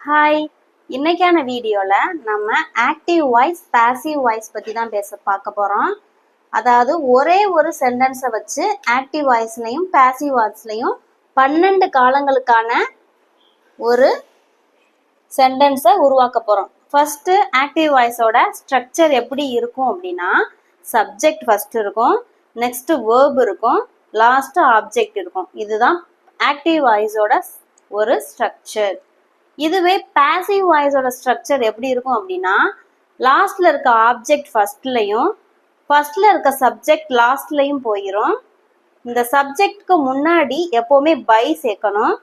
Hi இன்னைக்கான வீடியோவில் நம்ம ஆக்டிவ் வாய்ஸ் பேசிவ் வாய்ஸ் பற்றி தான் பேச பார்க்க போகிறோம் அதாவது ஒரே ஒரு சென்டென்ஸை வச்சு ஆக்டிவ் வாய்ஸ்லையும் பேசிவ் வாய்ஸ்லையும் பன்னெண்டு காலங்களுக்கான ஒரு சென்டென்ஸை உருவாக்க போகிறோம் ஃபஸ்ட்டு ஆக்டிவ் வாய்ஸோட ஸ்ட்ரக்சர் எப்படி இருக்கும் அப்படின்னா சப்ஜெக்ட் ஃபஸ்ட் இருக்கும் நெக்ஸ்ட்டு வேர்ப் இருக்கும் லாஸ்ட்டு ஆப்ஜெக்ட் இருக்கும். இதுதான் ஆக்டிவ் வாய்ஸோட ஒரு ஸ்ட்ரக்சர் இதுவே பேசிவ் வாய்ஸோட ஸ்ட்ரக்சர் எப்படி இருக்கும் அப்படின்னா லாஸ்ட்ல இருக்க ஆப்ஜெக்ட் ஃபர்ஸ்ட்லையும் ஃபர்ஸ்ட்ல இருக்க சப்ஜெக்ட் லாஸ்ட்லையும் போயிடும் இந்த சப்ஜெக்ட்க்கு முன்னாடி எப்போவுமே பை சேர்க்கணும்.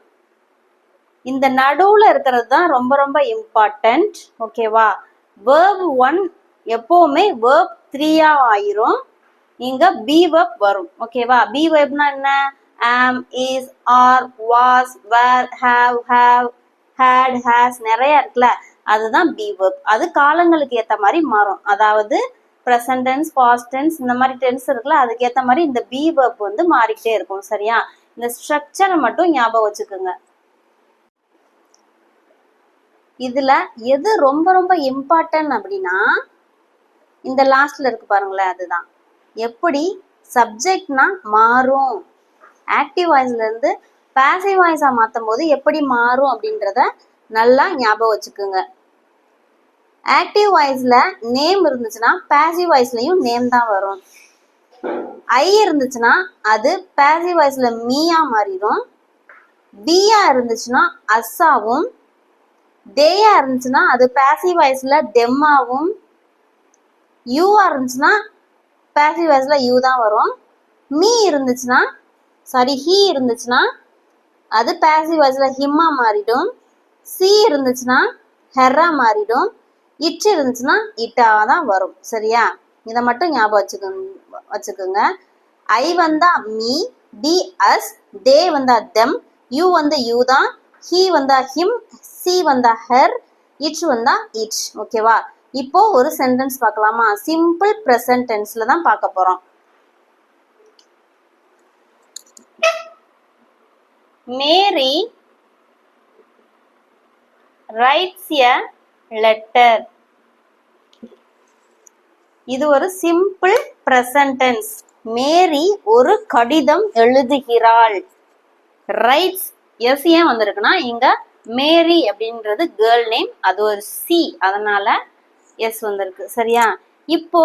இந்த நடுவில் இருக்கிறது தான் ரொம்ப ரொம்ப இம்பார்ட்டன்ட் ஓகேவா வேர்ப் ஒன் எப்போவுமே வேர்ப் த்ரீயா ஆயிரும். இங்க பி வேர்ப் வரும் ஓகேவா பி வேர்ப்னா என்ன? Am is are was were have have had has நிறைய இருக்குல்ல. அதுதான் பி வேர்ப் அது காலங்களுக்கு ஏத்த மாதிரி மாறும். அதாவது ப்ரெசன்ட் டென்ஸ் பாஸ்ட் டென்ஸ் இந்த மாதிரி டென்ஸ் இருக்குல்ல அதுக்கு ஏத்த மாதிரி இந்த பி வேர்ப் வந்து மாறிக்கிட்டே இருக்கும் சரியா? இந்த ஸ்ட்ரக்சரை மட்டும் ஞாபகம் வச்சுக்கோங்க. இதுல எது ரொம்ப ரொம்ப இம்பார்ட்டன்ட் அப்படின்னா இந்த லாஸ்ட்ல இருக்கு பாருங்களேன் அதுதான். எப்படி சப்ஜெக்ட்னா மாறும். ஆக்டிவ் வாய்ஸ்ல இருந்து பேசிவ் வாய்ஸா மாற்றும் போது எப்படி மாறும் அப்படின்றத நல்லா ஞாபகம் வச்சுக்கோங்க. ஆக்டிவ் வாய்ஸ்ல நேம் இருந்துச்சுன்னா பேசிவ் வாய்ஸ்லயும் நேம் தான் வரும். ஐ இருந்துச்சுன்னா அது பேசிவ் வாய்ஸ்ல மீயா மாறிடும். பியா இருந்துச்சுன்னா அஸ்ஸாவும் தேயா இருந்துச்சுன்னா அது பேசிவ் வாய்ஸ்ல டெம்மாவும் யூவா இருந்துச்சுன்னா பேசிவ் வாய்ஸ்ல யூ தான் வரும். மீ இருந்துச்சுன்னா சாரி ஹீ இருந்துச்சுன்னா அது பேசிவ் வாய்ஸ்ல ஹிம்மா மாறிடும். சி இருந்துச்சுன்னா ஹெர்ரா மாறிடும். இட் இருந்துச்சுன்னா இட்டா தான் வரும். சரியா? இதை மட்டும் ஞாபகம் வச்சுக்கோ வச்சுக்கோங்க. ஐ வந்தா மீ டி அஸ் தே வந்தா தெம் யூ வந்து யூ தான் ஹீ வந்தா ஹிம் சி வந்தா ஹெர் இட் வந்தா இட் ஓகேவா இப்போ ஒரு சென்டென்ஸ் பார்க்கலாமா? சிம்பிள் ப்ரெசன்ட் டென்ஸ்ல தான் பார்க்க போறோம். Mary writes a letter. இது ஒரு சிம்பிள் பிரசன்டென்ஸ். மேரி ஒரு கடிதம் எழுதுகிறாள். ரைட்ஸ் எஸ் ஏன் வந்திருக்குன்னா இங்க மேரி அப்படின்றது கேர்ள் நேம் அது ஒரு சி அதனால எஸ் வந்திருக்கு. சரியா? இப்போ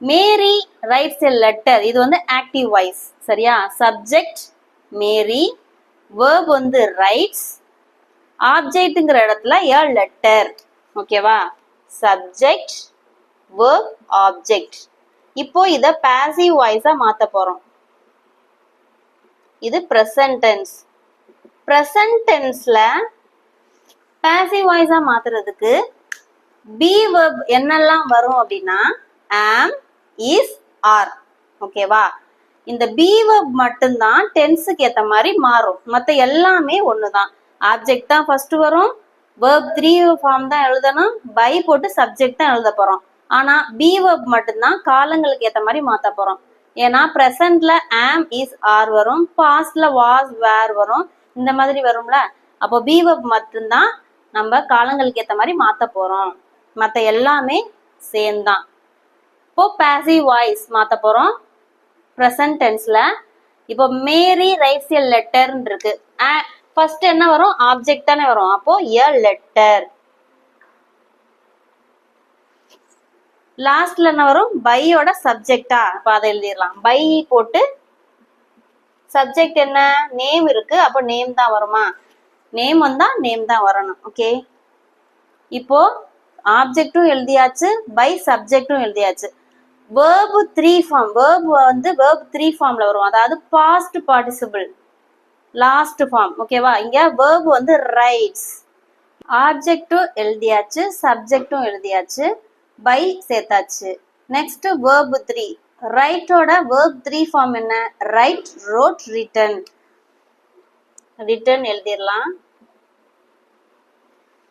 மேரி ரைட்ஸ் எ லெட்டர். இது வந்து ஆக்டிவ் வாய்ஸ். சரியா? சப்ஜெக்ட் மேரி வேர்ப் வந்து ரைட்ஸ் ஆப்ஜெக்ட்ங்கிற இடத்துல ஏ லெட்டர் ஓகேவா சப்ஜெக்ட் வேர்ப் ஆப்ஜெக்ட் இப்போ இத பாசிவ் வாய்ஸா மாத்த போறோம். இது ப்ரெசன்ட் டென்ஸ் ப்ரெசன்ட் டென்ஸ்ல பாசிவ் வாய்ஸா மாத்துறதுக்கு பி வெர்ப் என்னெல்லாம் வரும் அப்படின்னா ஆம் இஸ் ஆர் ஓகேவா இந்த பி மட்டும்தான் டென்ஸுக்கு ஏத்த மாதிரி மாறும். மத்த எல்லாமே ஒண்ணுதான். ஆப்ஜெக்ட் தான் ஃபர்ஸ்ட் வரும். வேர்ப் த்ரீ ஃபார்ம் தான் எழுதணும். பை போட்டு சப்ஜெக்ட் தான் எழுத போறோம். ஆனா பி மட்டும்தான் காலங்களுக்கு ஏத்த மாதிரி மாத்த போறோம். ஏன்னா ப்ரெசன்ட்ல ஆம் இஸ் ஆர் வரும். பாஸ்ட்ல வாஸ் வேர் வரும். இந்த மாதிரி வரும்ல. அப்போ பி வெர்ப் மட்டும்தான் நம்ம காலங்களுக்கு ஏத்த மாதிரி மாத்த போறோம். மத்த எல்லாமே சேம் தான். இப்போ பேசிவ் வாய்ஸ் மாத்த போறோம். ப்ரெசன்ட் டென்ஸ்ல இப்போ மேரி ரைட்ஸ் எ லெட்டர்னு இருக்கு ஃபர்ஸ்ட் என்ன வரும்? ஆப்ஜெக்ட் தானே வரும். அப்போ எ லெட்டர் லாஸ்ட்ல என்ன வரும்? பையோட சப்ஜெக்டா அப்ப அதை எழுதிடலாம். பை போட்டு சப்ஜெக்ட் என்ன? நேம் இருக்கு. அப்போ நேம் தான் வருமா? நேம் வந்தா நேம் தான் வரணும். ஓகே இப்போ ஆப்ஜெக்டும் எழுதியாச்சு. பை சப்ஜெக்டும் எழுதியாச்சு. வேர்பு த்ரீ ஃபார்ம் வேர்பு வந்து வேர்ப் த்ரீ ஃபார்ம்ல வரும். அதாவது பாஸ்ட் பார்ட்டிசிபிள் லாஸ்ட் ஃபார்ம் ஓகேவா இங்க வேர்பு வந்து ரைட்ஸ் ஆப்ஜெக்டும் எழுதியாச்சு சப்ஜெக்டும் எழுதியாச்சு பை சேர்த்தாச்சு. நெக்ஸ்ட் வேர்பு த்ரீ ரைட்டோட வேர்ப் த்ரீ ஃபார்ம் என்ன? ரைட் ரோட் ரிட்டன் ரிட்டன் எழுதிடலாம்.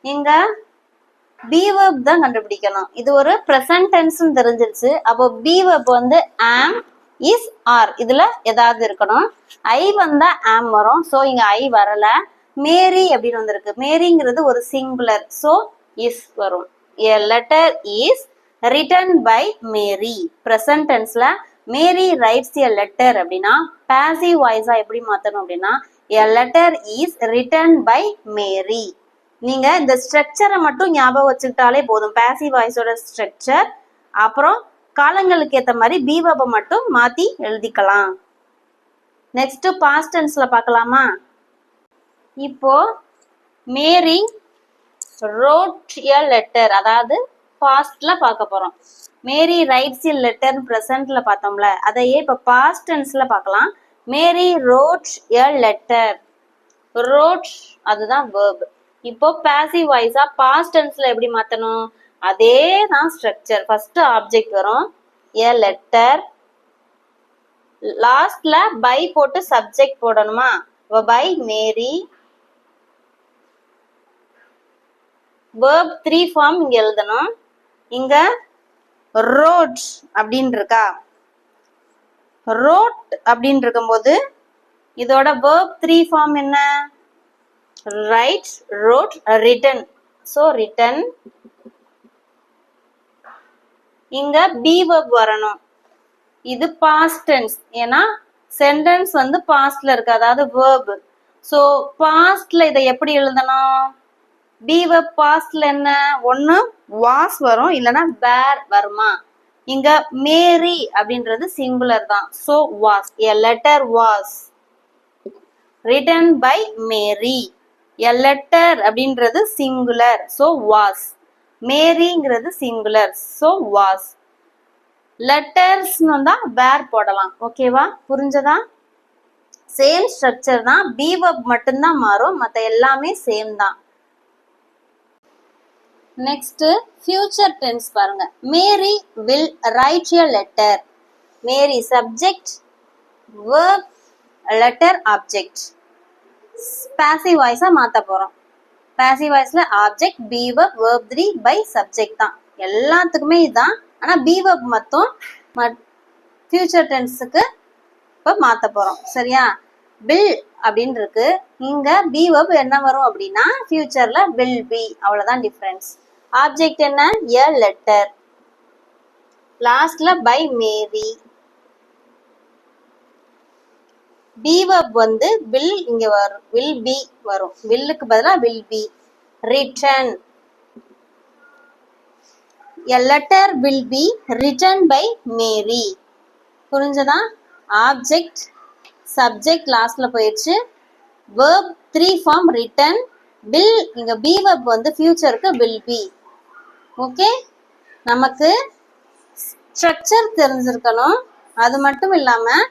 இங்க பி தான் கண்டுபிடிக்கணும். இது ஒரு ப்ரெசன்ட் டென்ஸ்னு தெரிஞ்சிருச்சு. அப்போ பி வந்து ஆம் இஸ் ஆர் இதுல ஏதாவது இருக்கணும். ஐ வந்தா ஆம் வரும். ஸோ இங்க ஐ வரல. மேரி அப்படின்னு வந்திருக்கு. மேரிங்கிறது ஒரு சிங்குலர் ஸோ இஸ் வரும். A letter is written by Mary present டென்ஸ்ல Mary writes a letter அப்படின்னா பாசிவ் வாய்ஸா எப்படி மாத்தணும் அப்படின்னா a letter is written by Mary நீங்க இந்த ஸ்ட்ரக்சரை மட்டும் ஞாபகம் வச்சுக்கிட்டாலே போதும். பேசிவ் வாய்ஸோட ஸ்ட்ரக்சர் அப்புறம் காலங்களுக்கு ஏத்த மாதிரி பீவபை மட்டும் மாத்தி எழுதிக்கலாம். நெக்ஸ்ட் பாஸ்ட் டென்ஸ்ல பார்க்கலாமா? இப்போ மேரி ரோட் எ லெட்டர் அதாவது பாஸ்ட்ல பார்க்க போறோம். மேரி ரைட்ஸ் எ லெட்டர் ப்ரெசன்ட்ல பார்த்தோம்ல. அதையே இப்போ பாஸ்ட் டென்ஸ்ல பார்க்கலாம். Mary wrote a letter wrote அதுதான் verb. இப்போ பேசிவ் வாய்ஸா பாஸ்ட் டென்ஸ்ல எப்படி மாத்தணும்? அதே தான் ஸ்ட்ரக்சர் ஃபர்ஸ்ட் ஆப்ஜெக்ட் வரும் எ லெட்டர் லாஸ்ட்ல பை போட்டு சப்ஜெக்ட் போடணுமா? By Mary verb three form இங்க எழுதணும். இங்க ரோட் அப்படின்னு இருக்கா ரோட் அப்படின்னு இருக்கும்போது இதோட வேர்ப் த்ரீ ஃபார்ம் என்ன? Write wrote written so written. இங்க பி verb வரணும். இது பாஸ்ட் டென்ஸ் ஏன்னா சென்டென்ஸ் வந்து பாஸ்ட்ல இருக்கு. அதாவது verb. ஸோ பாஸ்ட்ல இதை எப்படி எழுதணும்? பி வெப் பாஸ்ட்ல என்ன? ஒன்று வாஸ் வரும். இல்லைன்னா வேர் வருமா? இங்க மேரி அப்படின்றது சிங்குலர் தான். So was a letter was written by Mary a letter அப்படின்றது சிங்குலர் ஸோ வாஸ் மேரிங்கிறது சிங்குலர் ஸோ வாஸ் லெட்டர்ஸ்னு வந்தா வேர் போடலாம். ஓகேவா புரிஞ்சதா? சேம் ஸ்ட்ரக்சர் தான். பிவப் மட்டும்தான் மாறும். மற்ற எல்லாமே சேம் தான். நெக்ஸ்ட் ஃபியூச்சர் டென்ஸ் பாருங்க. Mary will write a letter Mary subject verb letter object passive வாய்ஸா மாத்த போறோம். பேசிவ் வாய்ஸ்ல object be verb three by subject தான். எல்லாத்துக்குமே இதுதான் ஆனா பி மட்டும் ஃபியூச்சர் டென்ஸுக்கு இப்போ மாத்த போறோம். சரியா? வில் அப்படின்னு இருக்கு. இங்க பிவப் என்ன வரும் அப்படின்னா ஃபியூச்சர்ல வில் பி அவ்வளவுதான் டிஃபரன்ஸ் ஆப்ஜெக்ட் என்ன? எ லெட்டர் லாஸ்ட்ல பை மேரி பி வந்து வில் இங்க வரும் வில் பி வரும். வில்லுக்கு பதிலாக will be written a letter will be written by Mary புரிஞ்சதா? ஆப்ஜெக்ட் சப்ஜெக்ட் லாஸ்ட்ல போயிடுச்சு. Verb three form written will இங்க பி verb வந்து ஃபியூச்சருக்கு வில் பி ஓகே நமக்கு ஸ்ட்ரக்சர் தெரிஞ்சிருக்கணும். அது மட்டும் இல்லாமல்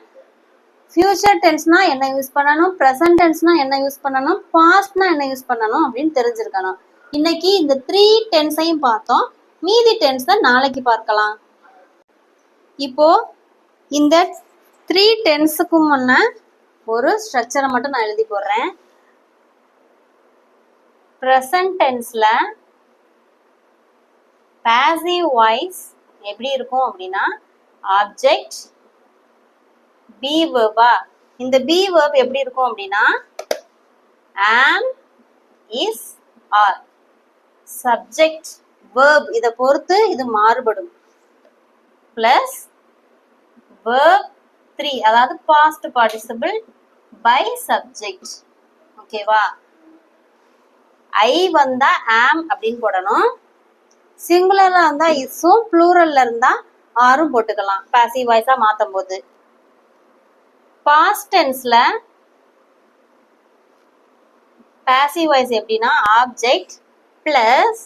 ஃபியூச்சர் டென்ஸ்னா என்ன யூஸ் பண்ணணும்? ப்ரெசன்ட் டென்ஸ்னா என்ன யூஸ் பண்ணணும்? பாஸ்ட்னா என்ன யூஸ் பண்ணணும் அப்படின்னு தெரிஞ்சிருக்கணும். இன்னைக்கு இந்த த்ரீ டென்ஸையும் பார்த்தோம். மீதி டென்ஸை நாளைக்கு பார்க்கலாம். இப்போ இந்த த்ரீ டென்ஸுக்கு முன்ன ஒரு ஸ்ட்ரக்சரை மட்டும் நான் எழுதி போடுறேன். ப்ரெசன்ட் டென்ஸில் பேசிவ் வாய்ஸ் எப்படி இருக்கும் அப்படின்னா ஆப்ஜெக்ட் பி வேர்பா இந்த பி வேர்ப் எப்படி இருக்கும் அப்படின்னா ஆம் இஸ் ஆர் சப்ஜெக்ட் வேர்ப் இதை பொறுத்து இது மாறுபடும். பிளஸ் வேர்ப் த்ரீ அதாவது பாஸ்ட் பார்ட்டிசிபிள் பை சப்ஜெக்ட் ஓகேவா ஐ வந்தா ஆம் அப்படின்னு போடணும். சிங்குலர்ல இருந்தா இஸும் ப்ளூரல்ல இருந்தா ஆரும் போட்டுக்கலாம். பாசிவ் வாய்ஸா மாத்தும் போது. பாஸ்ட் டென்ஸ்ல பேசிவ் வாய்ஸ் எப்படின்னா ஆப்ஜெக்ட் பிளஸ்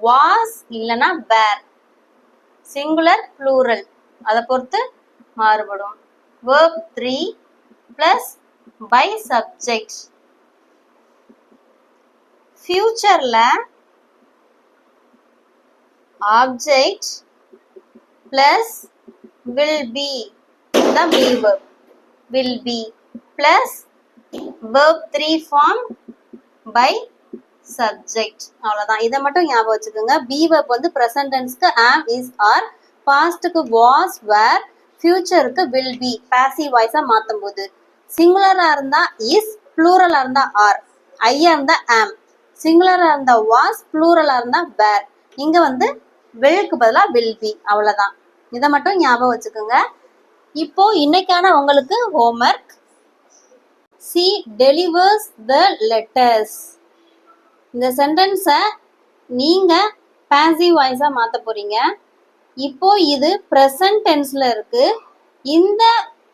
வாஸ் இல்லனா வேர் சிங்குலர் ப்ளூரல் அதை பொறுத்து மாறுபடும். Verb three plus by subject ஃபியூச்சர்ல ஆப்ஜெக்ட் பிளஸ் வில் பி தான் be verb will be plus verb 3 form by subject. அவ்வளோதான் இதை மட்டும் ஞாபகம் வச்சுக்கோங்க. பி வெப் வந்து present am is are are was were were will be be passive voice-ஆ போது சிங்குலரா இருந்தா இஸ் ப்ளூரலாக இருந்தா ஆர் ஐயா இருந்தால் ஆம் சிங்குலரா இருந்தா வாஸ் ப்ளூரலா இருந்தா வேர் இங்க வந்து வில்க்கு பதிலா வில் பி அவ்வளோதான் இதை மட்டும் ஞாபகம் வச்சுக்கோங்க. இப்போ இன்னைக்கான உங்களுக்கு homework she delivers the letters இந்த சென்டென்ஸை நீங்கள் பேசிவ் வாய்ஸாக மாற்ற போகிறீங்க இப்போ இது ப்ரெசன்ட் டென்ஸில் இருக்குது இந்த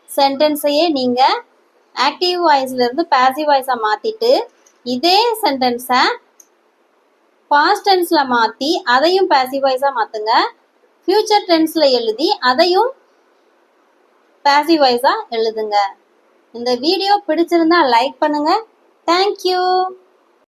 சென்டென்ஸையே நீங்கள் ஆக்டிவ் வாய்ஸ்லேருந்து பேசிவ் வாய்ஸாக மாற்றிட்டு இதே சென்டென்ஸை பாஸ்ட் டென்ஸில் மாற்றி அதையும் பேசிவ் வாய்ஸாக மாற்றுங்க ஃப்யூச்சர் டென்ஸில் எழுதி அதையும் பேசிவ் வாய்ஸாக எழுதுங்க. இந்த வீடியோ பிடிச்சிருந்தா லைக் பண்ணுங்க. தேங்க்யூ